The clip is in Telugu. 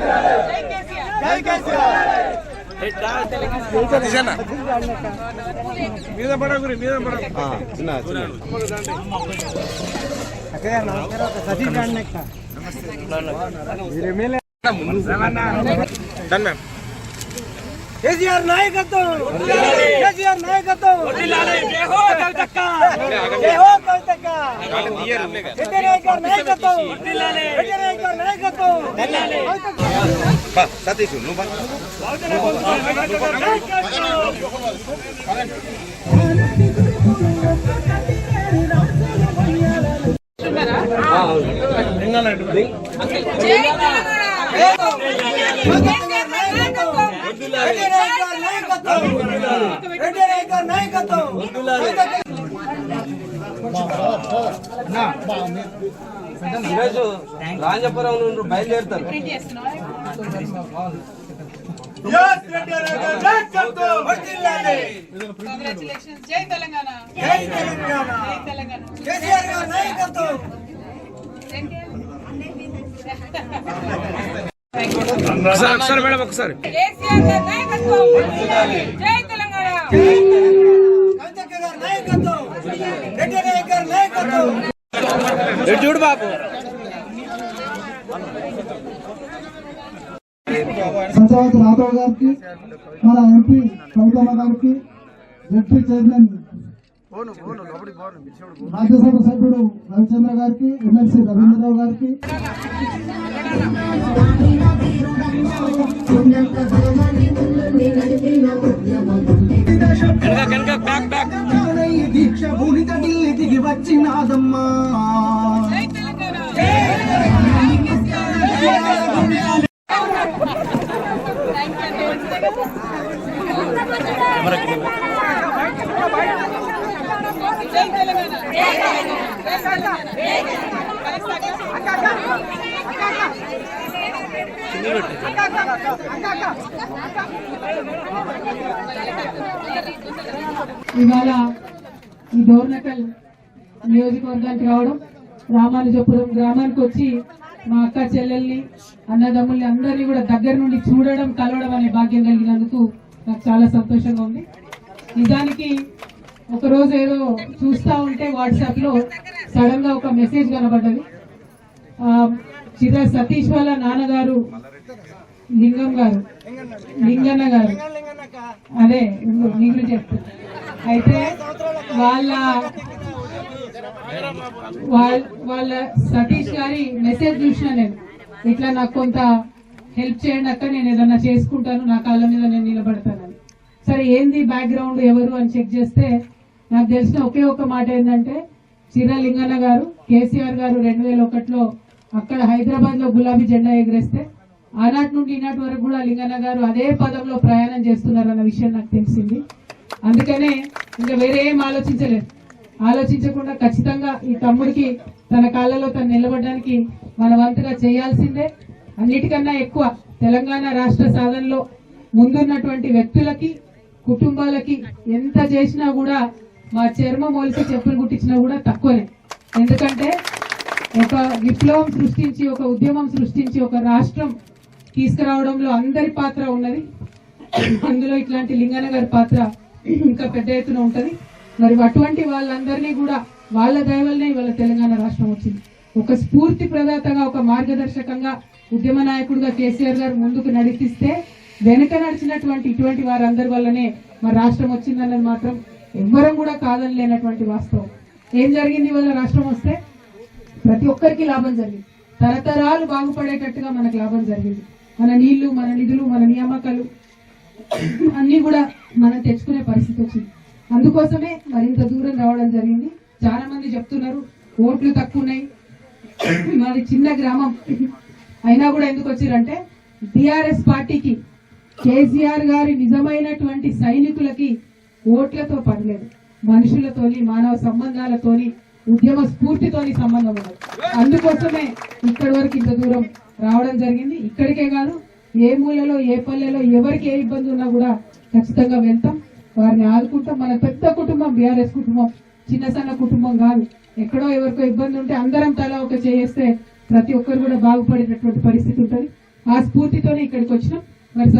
కేసీఆర్ నాయకత్వం కేసీఆర్ నాయకత్వం జై హో జై హో కవితక్క వెంకటేశ్వర గారి నాయకత్వం! గారి నాయకత్వం! సతీష్ నువ్వు నాయకత్వం. నాయకత్వం. ఈరోజు రాజపురం నుండి బయలుదేరుతారు. జై తెలంగాణ జై తెలంగాణ జై తెలంగాణ కేసీఆర్ గారి నాయకత్వం. కేసీఆర్ గారి నాయకత్వం. జై తెలంగాణ కవితక్క గారి నాయకత్వం వెంకటేశ్వర గారి నాయకత్వం. చూడు బాబు సంచాలక రాఘవ్ గారికి మన ఎంపీ కవితమ్మ గారికి జడ్పీ చైర్మన్ రాజ్యసభ సభ్యుడు రవిచంద్ర గారికి ఎమ్మెల్సీ రవీంద్రరావు గారికి. ఇవాళ ఈ డోర్నకల్ నియోజకవర్గానికి రావడం రామానుజపురం గ్రామానికి వచ్చి మా అక్క చెల్లెల్ని అన్నదమ్ముల్ని అందరినీ కూడా దగ్గర నుండి చూడడం కలవడం అనే భాగ్యం కలిగినందుకు నాకు చాలా సంతోషంగా ఉంది. నిజానికి ఒకరోజు ఏదో చూస్తా ఉంటే వాట్సాప్లో సడన్గా ఒక మెసేజ్ కనబడ్డది. చిరా చిర సతీష్ వాళ్ళ నాన్నగారు లింగం గారు లింగన్న గారు. అదే నీళ్ళు చెప్తున్నా అయితే వాళ్ళ వాళ్ళ- వాళ్ళ సతీష్ గారి మెసేజ్ చూసిన నేను. ఇట్లా నాకు కొంత హెల్ప్ చేయండి అక్క నేను ఏదన్నా చేసుకుంటాను నా కాళ్ళ మీద నేను నిలబడతాను. సరే ఏంది బ్యాక్గ్రౌండ్ ఎవరు అని చెక్ చేస్తే నాకు తెలిసిన ఒకే ఒక మాట ఏంటంటే చిరలింగన్న గారు కేసీఆర్ గారు రెండు వేల ఒకటిలో అక్కడ హైదరాబాద్లో గులాబీ జెండా ఎగరేస్తే ఆనాటి నుండి ఈనాటి వరకు కూడా లింగన్న గారు అదే పదంలో ప్రయాణం చేస్తున్నారన్న విషయం నాకు తెలిసింది. అందుకనే ఇంకా వేరే ఏం ఆలోచించలేదు. ఆలోచించకుండా ఖచ్చితంగా ఈ తమ్ముడికి తన కాళ్ళలో తను నిలబడడానికి మన వంతుగా చేయాల్సిందే. అన్నిటికన్నా ఎక్కువ తెలంగాణ రాష్ట్ర సాధనలో ముందున్నటువంటి వ్యక్తులకి కుటుంబాలకి ఎంత చేసినా కూడా మా చర్మం మోలిసి చెప్పులు కుట్టించినా కూడా తక్కువనే. ఎందుకంటే ఒక విప్లవం సృష్టించి ఒక ఉద్యమం సృష్టించి ఒక రాష్ట్రం తీసుకురావడంలో అందరి పాత్ర ఉన్నది. అందులో ఇట్లాంటి లింగన గారి పాత్ర ఇంకా పెద్ద ఎత్తున ఉంటది. మరి అటువంటి వాళ్ళందరినీ కూడా వాళ్ళ దయవల్లనే ఇవాళ తెలంగాణ రాష్ట్రం వచ్చింది. ఒక స్ఫూర్తి ప్రదాతగా ఒక మార్గదర్శకంగా ఉద్యమ నాయకుడిగా కేసీఆర్ గారు ముందుకు నడిపిస్తే వెనక నడిచినటువంటి ఇటువంటి వారందరి వల్లనే మరి రాష్ట్రం వచ్చిందన్నది మాత్రం ఎవ్వరం కూడా కాదని లేనటువంటి వాస్తవం. ఏం జరిగింది ఇవాళ రాష్ట్రం వస్తే? ప్రతి ఒక్కరికి లాభం జరిగింది. తరతరాలు బాగుపడేటట్టుగా మనకు లాభం జరిగింది. మన నీళ్ళు మన నిధులు మన నియామకాలు అన్ని కూడా మనం తెచ్చుకునే పరిస్థితి వచ్చింది. అందుకోసమే మరింత దూరం రావడం జరిగింది. చాలా మంది చెప్తున్నారు ఓట్లు తక్కువ ఉన్నాయి మాది చిన్న గ్రామం. అయినా కూడా ఎందుకు వచ్చిరంటే టిఆర్ఎస్ పార్టీకి కేసీఆర్ గారి నిజమైనటువంటి సైనికులకి ఓట్లతో పనిలేదు. మనుషులతోని మానవ సంబంధాలతోని ఉద్యమ స్ఫూర్తితోని సంబంధం ఉన్నది. అందుకోసమే ఇక్కడి వరకు ఇంత దూరం రావడం జరిగింది. ఇక్కడికే కాదు ఏ మూలలో ఏ పల్లెలో ఎవరికి ఏ ఇబ్బంది ఉన్నా కూడా ఖచ్చితంగా వెళ్తాం. వారిని ఆదుకుంటాం. మన పెద్ద కుటుంబం బీఆర్ఎస్ కుటుంబం చిన్న సన్న కుటుంబం కాదు. ఎక్కడో ఎవరికో ఇబ్బంది ఉంటే అందరం తల ఒక చేస్తే ప్రతి ఒక్కరు కూడా బాగుపడేటటువంటి పరిస్థితి ఉంటుంది. ఆ స్ఫూర్తితోనే ఇక్కడికి వచ్చినాం.